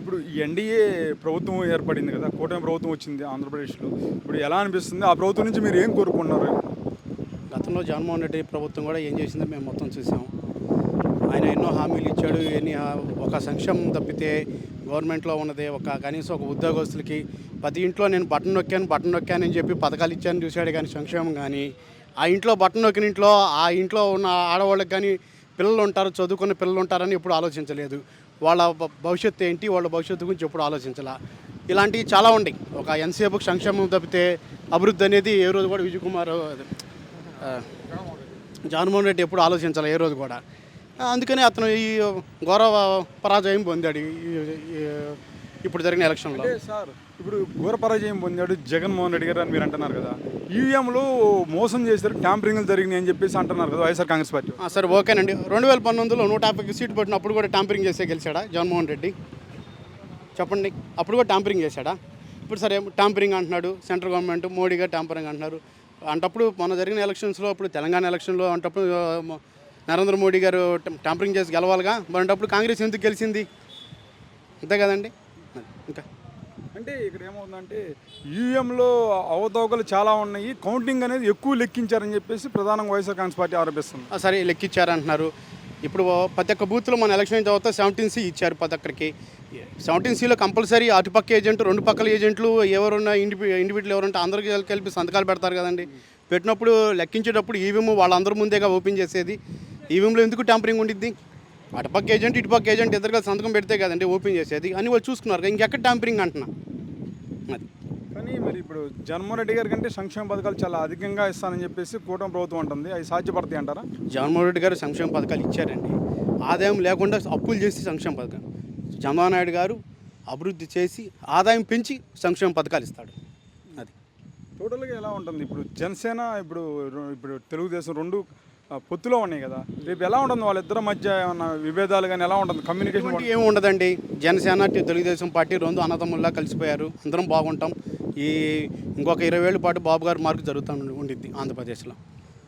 ఇప్పుడు ఎన్డీఏ ప్రభుత్వం ఏర్పడింది కదా కూటమి ప్రభుత్వం వచ్చింది ఆంధ్రప్రదేశ్లో. ఇప్పుడు ఎలా అనిపిస్తుంది? ఆ ప్రభుత్వం నుంచి మీరు ఏం కోరుకున్నారు? గతంలో జగన్మోహన్ రెడ్డి ప్రభుత్వం కూడా ఏం చేసిందో మేము మొత్తం చూసాం. ఆయన ఎన్నో హామీలు ఇచ్చాడు ఎన్ని ఒక సంక్షేమం తప్పితే గవర్నమెంట్లో ఉన్నది ఒక కనీసం ఒక ఉద్యోగస్తులకి ప్రతి ఇంట్లో నేను బటన్ నొక్కాను బటన్ నొక్కాను అని చెప్పి పథకాలు ఇచ్చాను చూశాడు కానీ సంక్షేమం కానీ. ఆ ఇంట్లో బటన్ నొక్కిన ఇంట్లో ఆ ఇంట్లో ఉన్న ఆడవాళ్ళకి కానీ పిల్లలు ఉంటారు చదువుకున్న పిల్లలు ఉంటారని ఎప్పుడు ఆలోచించలేదు. వాళ్ళ భవిష్యత్తు ఏంటి వాళ్ళ భవిష్యత్తు గురించి ఎప్పుడు ఆలోచించాల. ఇలాంటివి చాలా ఉన్నాయి ఒక ఎంతసేపు సంక్షేమం తప్పితే అభివృద్ధి అనేది ఏ రోజు కూడా విజయ్ కుమార్ జగన్మోహన్ రెడ్డి ఎప్పుడు ఆలోచించాలి ఏ రోజు కూడా. అందుకనే అందుకని అతను ఈ గౌరవ పరాజయం పొందాడు ఈ- ఇప్పుడు జరిగిన ఎలక్షన్లో అంటే సార్ ఇప్పుడు ఘోర పరాజయం పొందాడు జగన్మోహన్ రెడ్డి గారు అని మీరు అంటున్నారు కదా. ఈవీఎంలో మోసం చేశారు ట్యాంపరింగ్లు జరిగినాయి అని చెప్పేసి అంటున్నారు కదా వైఎస్ఆర్ కాంగ్రెస్ పార్టీ. సరే ఓకేనండి. రెండు వేల పంతొమ్మిదిలో నూట యాభైకి సీటు పెట్టినప్పుడు కూడా ట్యాంపరింగ్ చేసే గెలిచాడా జగన్మోహన్ రెడ్డి? చెప్పండి అప్పుడు కూడా ట్యాంపరింగ్ చేశాడా? ఇప్పుడు సరే ట్యాంపరింగ్ అంటున్నాడు సెంట్రల్ గవర్నమెంట్ మోడీ గారు ట్యాంపరింగ్ అంటున్నారు. అంటప్పుడు మన జరిగిన ఎలక్షన్స్లో అప్పుడు తెలంగాణ ఎలక్షన్లో అంటప్పుడు నరేంద్ర మోడీ గారు ట్యాంపరింగ్ చేసి గెలవాలిగా. మరి అంటప్పుడు కాంగ్రెస్ ఎందుకు గెలిచింది? అంతే కదండి. ఇంకా. అంటే ఇక్కడ ఏమవుతుందంటే ఈవీఎంలో అవతవకలు చాలా ఉన్నాయి. కౌంటింగ్ అనేది ఎక్కువ లెక్కించారని చెప్పేసి ప్రధానంగా వైఎస్ఆర్ కాంగ్రెస్ పార్టీ ఆరోపిస్తుంది. సరే లెక్కిచ్చారంటున్నారు. ఇప్పుడు ప్రతి ఒక్క బూత్లో మన ఎలక్షన్ తర్వాత సెవెంటీన్ సి ఇచ్చారు ప్రతి ఒక్కరికి. సెవెంటీన్ సిలో కంపల్సరీ అటుపక్క ఏజెంట్ రెండు పక్కల ఏజెంట్లు ఎవరున్నా ఇండిపి ఇండివిజువల్ ఎవరుంటే అందరికీ కలిపి- కలిపి సంతకాలు పెడతారు కదండి. పెట్టినప్పుడు లెక్కించేటప్పుడు ఈవీఎం వాళ్ళందరి ముందేగా ఓపెన్ చేసేది. ఈవీఎంలో ఎందుకు ట్యాంపరింగ్ ఉండిద్ది? అటుపక్క ఏజెంట్ ఇటుపక్క ఏజెంట్ ఇద్దరు కలిసి సంతకం పెడితే కదండి ఓపెన్ చేసేది. అని వాళ్ళు చూసుకున్నారు ఇంకెక్కడ ట్యాంపరింగ్ అంటున్నా? అది. కానీ మరి ఇప్పుడు జగన్మోహన్ రెడ్డి గారి కంటే సంక్షేమ పథకాలు చాలా అధికంగా ఇస్తానని చెప్పేసి కూటమి ప్రభుత్వం అంటుంది. అవి సాధ్యపడతాయి అంటారా? జగన్మోహన్ రెడ్డి గారు సంక్షేమ పథకాలు ఇచ్చారండి. ఆదాయం లేకుండా అప్పులు చేసి సంక్షేమ పథకం చంద్రబాబు నాయుడు గారు అభివృద్ధి చేసి ఆదాయం పెంచి సంక్షేమ పథకాలు ఇస్తాడు. అది. టోటల్గా ఎలా ఉంటుంది? ఇప్పుడు జనసేన ఇప్పుడు ఇప్పుడు తెలుగుదేశం రెండు పొత్తులో ఉన్నాయి కదా. రేపు ఎలా ఉంటుంది వాళ్ళిద్దరి మధ్య ఏమన్నా విభేదాలు కానీ ఎలా ఉంటుంది? కమ్యూనికేషన్ ఏమి ఉండదండి. జనసేన తెలుగుదేశం పార్టీ రెండు అన్నదమ్ముల్లా కలిసిపోయారు. అందరం బాగుంటాం. ఈ ఇంకొక ఇరవై ఏళ్ళ పాటు బాబు గారి మార్కు జరుగుతూ ఉండిద్ది ఆంధ్రప్రదేశ్లో.